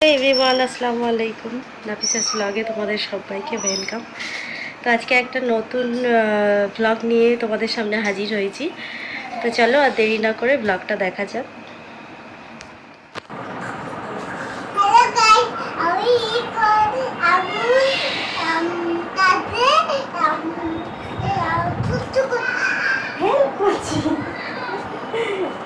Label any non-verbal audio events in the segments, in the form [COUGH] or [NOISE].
Everyone আসসালামু আলাইকুম নাফিসাস ব্লগে তোমাদের সবাইকে ওয়েলকাম তো আজকে একটা নতুন ব্লগ নিয়ে তোমাদের সামনে হাজির হয়েছি তো চলো আর দেরি না করে ব্লগটা দেখা যাক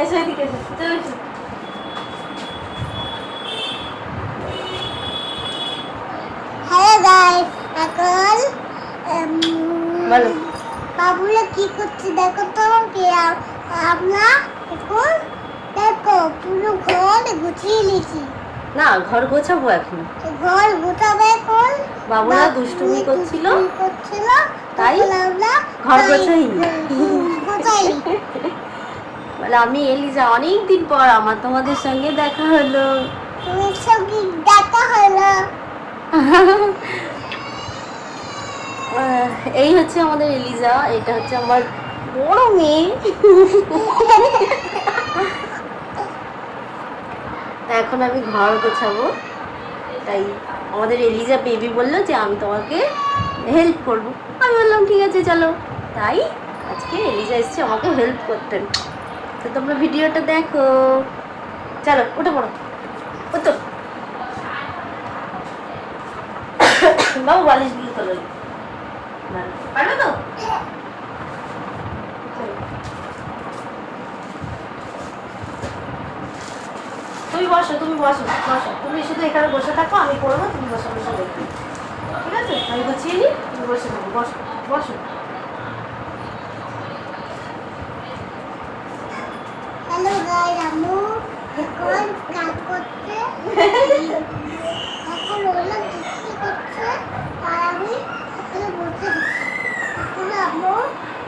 এসো এদিকে এসো চলো এসো। হ্যালো গাইস এখন উম, বলো বাবুরা কি করছে দেখো তো কি আমরা এখন দেখো পুরো ঘর গুছিয়ে নিয়েছি। না ঘর গোছাবো এখন। ঘর গোছাবে এখন? বাবুরা দুষ্টুমি করছিল। করছিল। তাই? আমরা ঘর গোছাই? গোছাইনি। হুম, বলে আমি এলিজা অনেক দিন পর আমার তোমাদের সঙ্গে দেখা হলো। তুমি সঙ্গে দেখা হলো। [LAUGHS] এই হচ্ছে আমাদের এলিজা, এটা হচ্ছে আমার বড় মেয়ে। এখন আমি ঘর গোছাবো। তাই আমাদের এলিজা বেবি বলল যে আমি তোমাকে হেল্প করব। আমি বললাম, ঠিক আছে, চলো। তাই আজকে এলিজা এসছে আমাকে হেল্প করতেন তো তোমরা ভিডিওটা দেখো। চলো, উঠে পড়ো। তো বাবু, বালিশ দিয়ে তোলো পারবে তো চলো। তুমি বসো বসো। তুমি শুধু এখানে বসে থাকো, আমি করব তুমি বসে বসে দেখবে ঠিক আছে? আমি গুছিয়ে নিই, তুমি বসে থাকো, বসো বসো। হ্যালো গাইস আমু এখন কাজ করছে। এখন ওরা কিছু করছে, আর আমি এখানে বসে। এখন আমু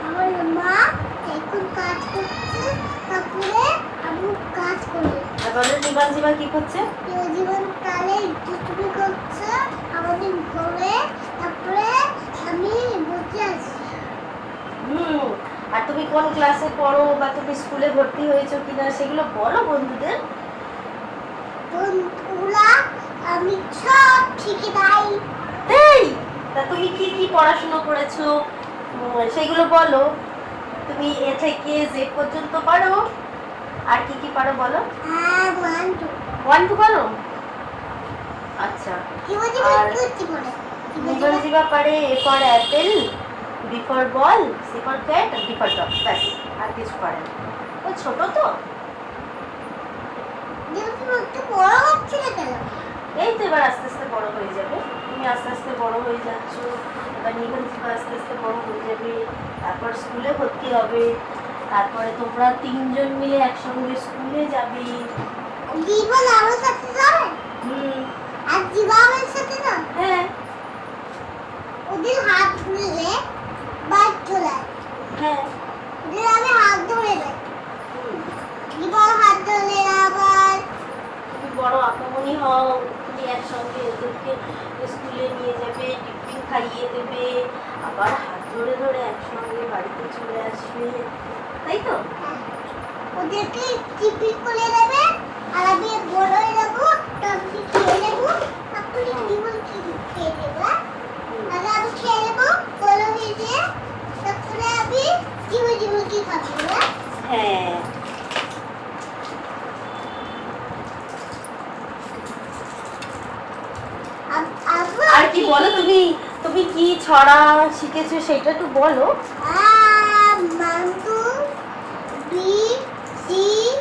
আমার মা এখন কাজ করছে, তারপরে তারপরে জীবন জীবন কি করছে? জীবন কালে দুষ্টুমি করছে আমাদের ঘরে তারপরে আমি বসে আছি। হুম আর তুমি কোন ক্লাসে পড়ো বা তুমি স্কুলে ভর্তি হয়েছো কিনা সেগুলো বলো বন্ধুদের। বন্ধুরা আমি সব শিখে দেয়। এই তা তুমি কি কি পড়াশোনা করেছ? সেগুলো বলো। তুমি এ থেকে জেড পর্যন্ত পারো। আর কি কি পারো বলো? হ্যাঁ ওয়ান টু পারো? আচ্ছা। আর- পারে A for apple B for ball C for cat D for dog ব্যাস আর কিছু পারে না। ও ছোট তো। এই তো এবার আস্তে আস্তে বড় হয়ে যাবে। তুমি আস্তে আস্তে বড় হয়ে যাচ্ছ। এবার নিগন আস্তে আস্তে বড় হয়ে যাবে। তারপর স্কুলে ভর্তি হবে। তারপরে তোমরা তিনজন মিলে একসঙ্গে স্কুলে যাবে। জীবন আমার সাথে যাবে? হুম। আর জীবা আমার সাথে না? হ্যাঁ। ওদের হাত ধরলে বাইক চলে। হ্যাঁ। ওদের আমি হাত ধরে দেয় জীবন হাত ধরলে আবার। তুমি বড় আকামনি হও তুমি একসঙ্গে ওদেরকে স্কুলে নিয়ে যাবে টিফিন খাইয়ে দেবে আবার হাত ধরে ধরে একসঙ্গে বাড়িতে চলে আসবে। তাই তো? ওদেরকে টিফিন করে দেবে আর আমি বড় হয়ে যাব তখন খেয়ে নেব জীবন কি খেয়ে নেব আর আমি খেয়ে নেব বড় হয়ে গিয়ে তারপরে আমি জীবন জীবন কি খাব হ্যাঁ? আম- আর কি বলো তুমি? তুমি কি ছড়া শিখেছো সেটা একটু বলো।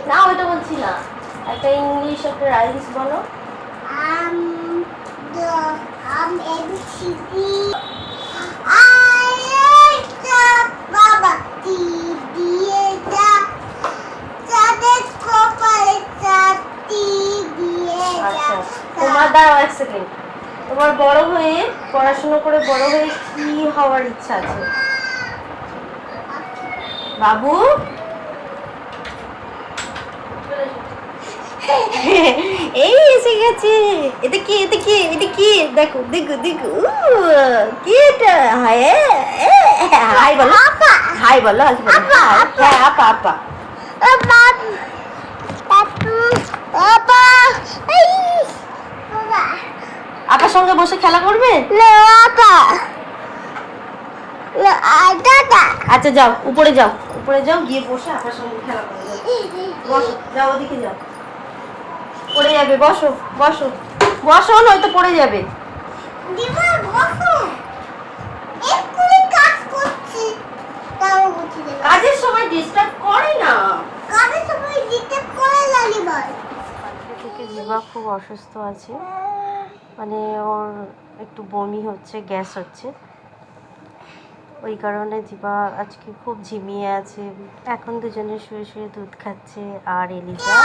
না, ওইটা বলছি না। একটা ইংলিশ একটা রাইমস বলো। বাবা দিয়ে দিয়ে তোমার দাঁড়াও এক সেকেন্ড তোমার বড় হয়ে পড়াশোনা করে বড় হয়ে কি হওয়ার ইচ্ছা আছে? বাবু? এই এসে গেছে। এটা কি এটা কি এটা কি? দেখো দেখো দেখো। কি এটা? হায় হাই বলো। হাই বলো হ্যাঁ আপা। আপা বাবা। আমার সঙ্গে বসে খেলা করবে? আচ্ছা যাও উপরে যাও। উপরে যাও গিয়ে বসে আপনার সঙ্গে খেলা করবে। বসো যাও ওদিকে যাও। পড়ে যাবে বসো বসো। বসো নয়তো পড়ে যাবে। কাজের সময় ডিস্টার্ব করে না। কাজের সময় দিতে করে লালিবার থেকে জিবা খুব অসুস্থ আছে। মানে ওর একটু বমি হচ্ছে গ্যাস হচ্ছে। ওই কারণে জিবা আজকে খুব ঝিমিয়ে আছে। এখন দুজনে শুয়ে শুয়ে দুধ খাচ্ছে আর এলিজা।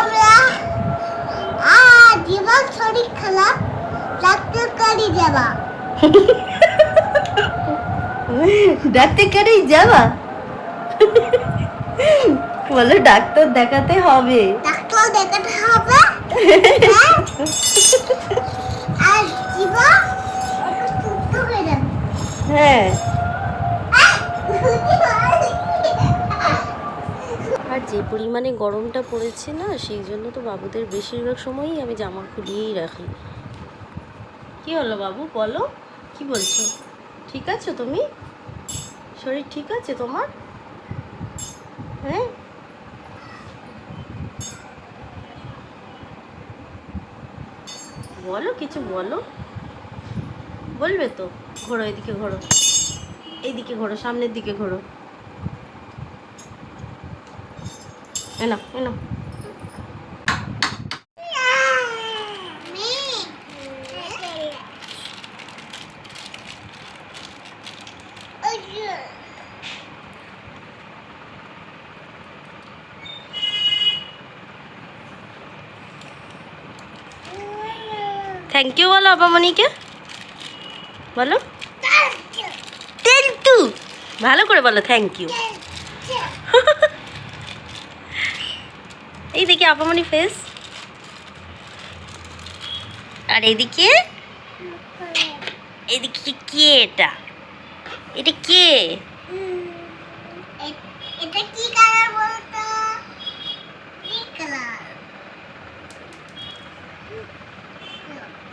দিমা শরীর খারাপ ডাক্তার কারি যাবা। ডাক্তার কারেই যাবা? বলো ডাক্তার দেখাতে হবে। ডাক্তার দেখাতে হবে? হ্যাঁ? আর যে পরিমাণে গরমটা পড়েছে না সেই জন্য তো বাবুদের বেশিরভাগ সময়ই আমি জামা খুলিয়েই রাখি। কি হলো বাবু? বলো। কি বলছো? ঠিক আছো তুমি? শরীর ঠিক আছে তোমার? হ্যাঁ? বলো কিছু বলো। বলবে তো? ঘোরো, এদিকে ঘোরো। এইদিকে ঘোরো, সামনের দিকে ঘোরো। এনো এনো থ্যাংক ইউ বলো আপামনিকে বলো। থ্যাংক ইউ ভালো করে বলো থ্যাংক ইউ এই দেখি আপামনি ফেস আর এইদিকে? এদিকে কে এটা? এটা কে? এটা কি কালার বলতো? কি কালার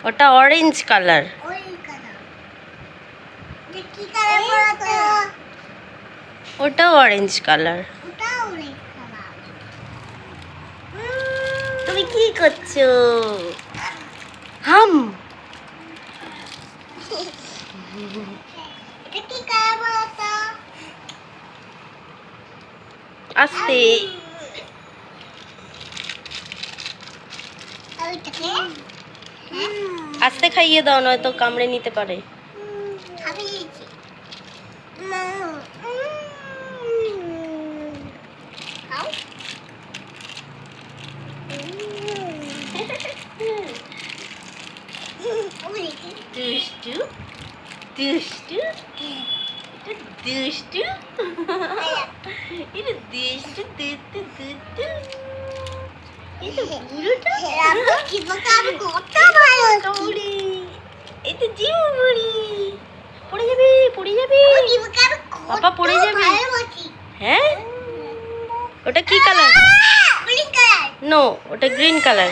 ওটা অরেঞ্জ কালার এটা কি কালার বলতো ওটা অরেঞ্জ কালার ওটা ওই কালার তুমি কি করছ? হাম। আস্তে। আস্তে খাইয়ে দাও নয়তো কামড়ে নিতে পারে। খাবি দিয়েছি খাও দুষ্টু দুষ্টু দুষ্টু এটা দুষ্টু দুষ্টু দুষ্টু এটা বুড়োটা আমি কত ভালো এটা জিউ বুড়ি পড়ে যাবে পড়ে যাবে। পাপা পড়ে যাবে। হ্যাঁ? ওটা কি কালার নো ওটা গ্রিন কালার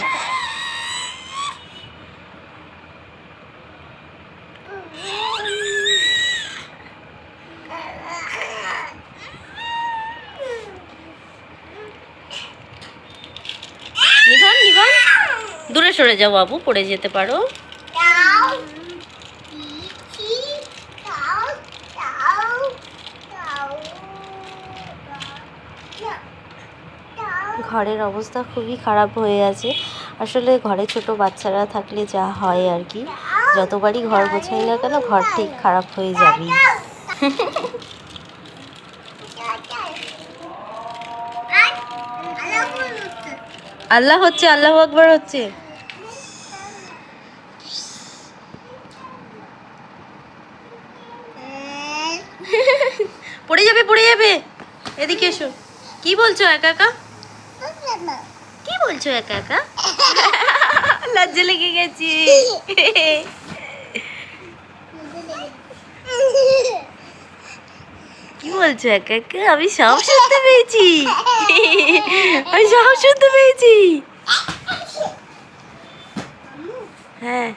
নিভান নিভান। দূরে সরে যাও বাবু পড়ে যেতে পারো। ঘরের অবস্থা খুবই খারাপ হয়ে আছে। আসলে ঘরে ছোট বাচ্চারা থাকলে যা হয় আর কি। যতবারই ঘর গোছাই না কেন, ঘর ঠিক খারাপ হয়ে যাবেই। আল্লাহ হচ্ছে, আল্লাহ আকবর হচ্ছে। পড়ে যাবে পড়ে যাবে। এদিকে এসো। কি বলছো, একা একা? বলছো একা একা? [LAUGHS] লজ্জা লেগে গেছি। কি বলছো একা একা? আমি সব শুনতে পেয়েছি। আমি সব শুনতে পেয়েছি। হ্যাঁ।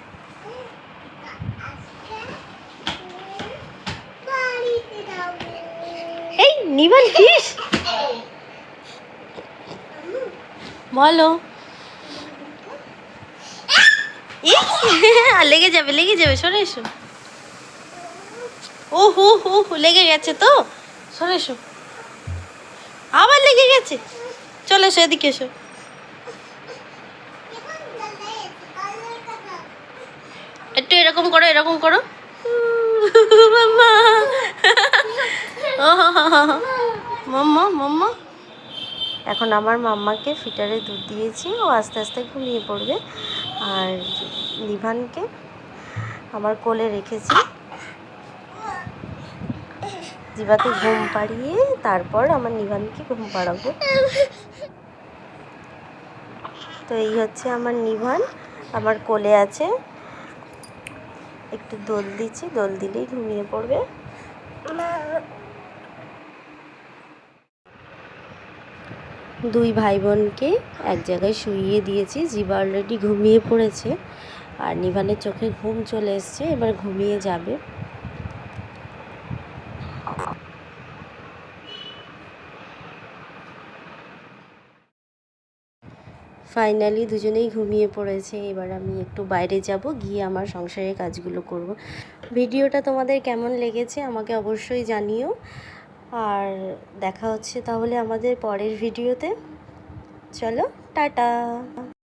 এই নিবান ফিস। বলো। লেগে যাবে লেগে যাবে, সরে এসো। ও হু হু হো লেগে গেছে তো? সরে এসো। আবার লেগে গেছে? চলে এসো, এদিকে এসো। একটু এরকম করো এরকম করো। মাম্মা। মাম্মা মাম্মা। এখন আমার মাম্মাকে ফিটারে দুধ দিয়েছি, ও আস্তে আস্তে ঘুমিয়ে পড়বে। আর নিভানকে আমার কোলে রেখেছি। জিবাকে ঘুম পাড়িয়ে তারপর আমার নিভানকে ঘুম পাড়াবো। তো এই হচ্ছে আমার নিভান, আমার কোলে আছে। একটু দোল দিচ্ছি, দোল দিলেই ঘুমিয়ে পড়বে। দুই ভাই বোনকে এক জায়গায় শুইয়ে দিয়েছি। জিবা অলরেডি ঘুমিয়ে পড়েছে আর নিভানের চোখে ঘুম চলে এসছে, এবার ঘুমিয়ে যাবে। ফাইনালি দুজনেই ঘুমিয়ে পড়েছে, এবার আমি একটু বাইরে যাব, গিয়ে আমার সংসারের কাজগুলো করব। ভিডিওটা তোমাদের কেমন লেগেছে আমাকে অবশ্যই জানিও। আর দেখা হচ্ছে তাহলে আমাদের পরের ভিডিওতে। চলো টাটা।